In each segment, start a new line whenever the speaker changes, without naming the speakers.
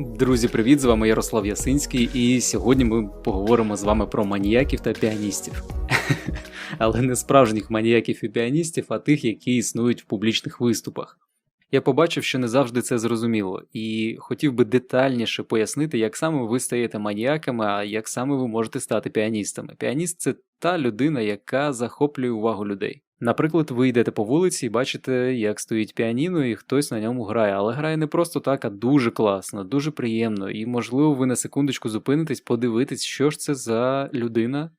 Друзі, привіт! З вами Ярослав Ясинський, і сьогодні ми поговоримо з вами про маніяків та піаністів. Але не справжніх маніяків і піаністів, а тих, які існують в публічних виступах. Я побачив, що не завжди це зрозуміло, і хотів би детальніше пояснити, як саме ви стаєте маніяками, а як саме ви можете стати піаністами. Піаніст це та людина, яка захоплює увагу людей. Наприклад, ви йдете по вулиці і бачите, як стоїть піаніно, і хтось на ньому грає, але грає не просто так, а дуже класно, дуже приємно. І, можливо, ви на секундочку зупинитесь, подивитесь, що ж це за людина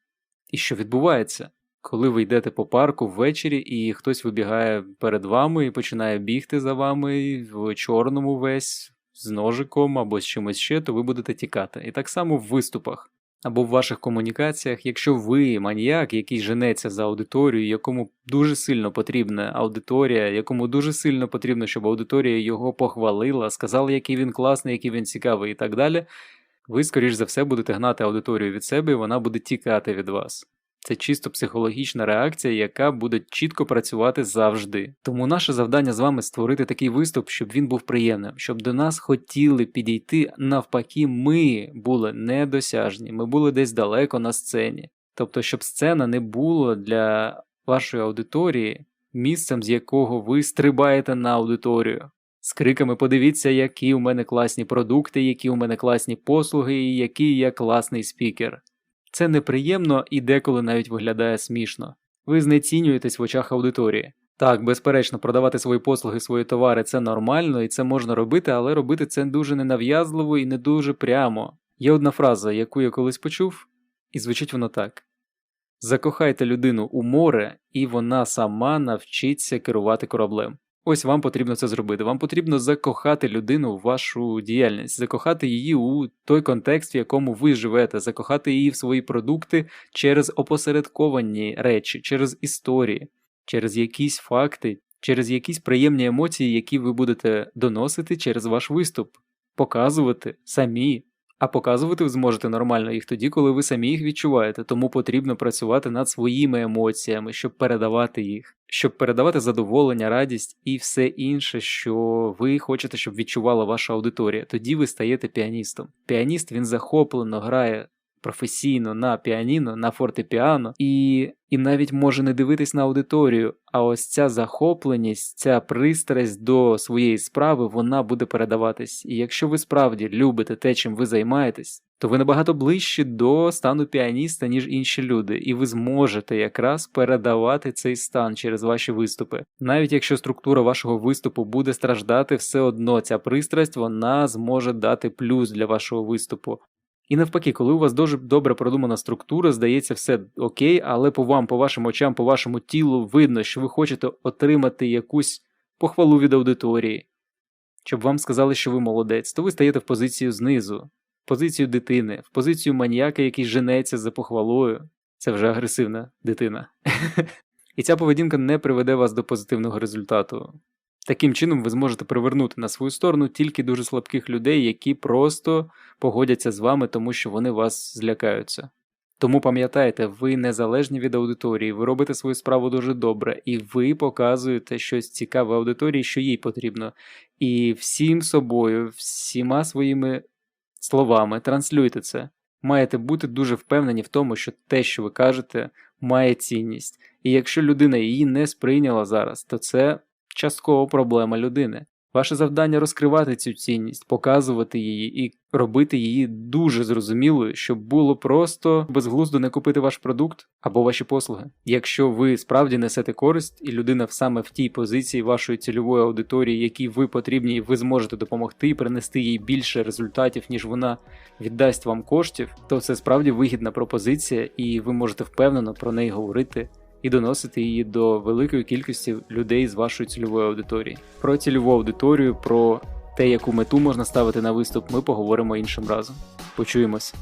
і що відбувається. Коли ви йдете по парку ввечері, і хтось вибігає перед вами і починає бігти за вами в чорному весь з ножиком або з чимось ще, то ви будете тікати. І так само в виступах або в ваших комунікаціях, якщо ви маніяк, який женеться за аудиторію, якому дуже сильно потрібна аудиторія, якому дуже сильно потрібно, щоб аудиторія його похвалила, сказала, який він класний, який він цікавий і так далі, ви, скоріш за все, будете гнати аудиторію від себе, і вона буде тікати від вас. Це чисто психологічна реакція, яка буде чітко працювати завжди. Тому наше завдання з вами створити такий виступ, щоб він був приємним, щоб до нас хотіли підійти. Навпаки, ми були недосяжні, ми були десь далеко на сцені. Тобто, щоб сцена не була для вашої аудиторії місцем, з якого ви стрибаєте на аудиторію. З криками подивіться, які у мене класні продукти, які у мене класні послуги, і який я класний спікер. Це неприємно і деколи навіть виглядає смішно. Ви знецінюєтесь в очах аудиторії. Так, безперечно, продавати свої послуги, свої товари це нормально і це можна робити, але робити це дуже ненав'язливо і не дуже прямо. Є одна фраза, яку я колись почув, і звучить воно так: Закохайте людину у море, і вона сама навчиться керувати кораблем. Ось вам потрібно це зробити. Вам потрібно закохати людину в вашу діяльність, закохати її у той контекст, в якому ви живете, закохати її в свої продукти через опосередковані речі, через історії, через якісь факти, через якісь приємні емоції, які ви будете доносити через ваш виступ, показувати самі. А показувати ви зможете нормально їх тоді, коли ви самі їх відчуваєте, тому потрібно працювати над своїми емоціями, щоб передавати їх, щоб передавати задоволення, радість і все інше, що ви хочете, щоб відчувала ваша аудиторія. Тоді ви стаєте піаністом. Піаніст він захоплено грає професійно на піаніно, на фортепіано і, і навіть може не дивитись на аудиторію. А ось ця захопленість, ця пристрасть до своєї справи, вона буде передаватись. І якщо ви справді любите те, чим ви займаєтесь, то ви набагато ближчі до стану піаніста, ніж інші люди, і ви зможете якраз передавати цей стан через ваші виступи. Навіть якщо структура вашого виступу буде страждати, все одно ця пристрасть вона зможе дати плюс для вашого виступу. І навпаки, коли у вас дуже добре продумана структура, здається, все окей, але по вам, по вашим очам, по вашому тілу видно, що ви хочете отримати якусь похвалу від аудиторії, щоб вам сказали, що ви молодець, то ви стаєте в позицію знизу, в позицію дитини, в позицію маніяка, який женеться за похвалою. Це вже агресивна дитина. І ця поведінка не приведе вас до позитивного результату. Таким чином, ви зможете привернути на свою сторону тільки дуже слабких людей, які просто погодяться з вами, тому що вони вас злякаються. Тому пам'ятайте, ви незалежні від аудиторії, ви робите свою справу дуже добре, і ви показуєте щось цікаве аудиторії, що їй потрібно. І всім собою, всіма своїми словами транслюйте це. Маєте бути дуже впевнені в тому, що те, що ви кажете, має цінність. І якщо людина її не сприйняла зараз, то це частково проблема людини. Ваше завдання розкривати цю цінність, показувати її і робити її дуже зрозумілою, щоб було просто безглуздо не купити ваш продукт або ваші послуги. Якщо ви справді несете користь, і людина саме в тій позиції вашої цільової аудиторії, якій ви потрібні, і ви зможете допомогти і принести їй більше результатів, ніж вона віддасть вам коштів, то це справді вигідна пропозиція, і ви можете впевнено про неї говорити і доносити її до великої кількості людей з вашої цільової аудиторії. Про цільову аудиторію, про те, яку мету можна ставити на виступ, ми поговоримо іншим разом. Почуємось.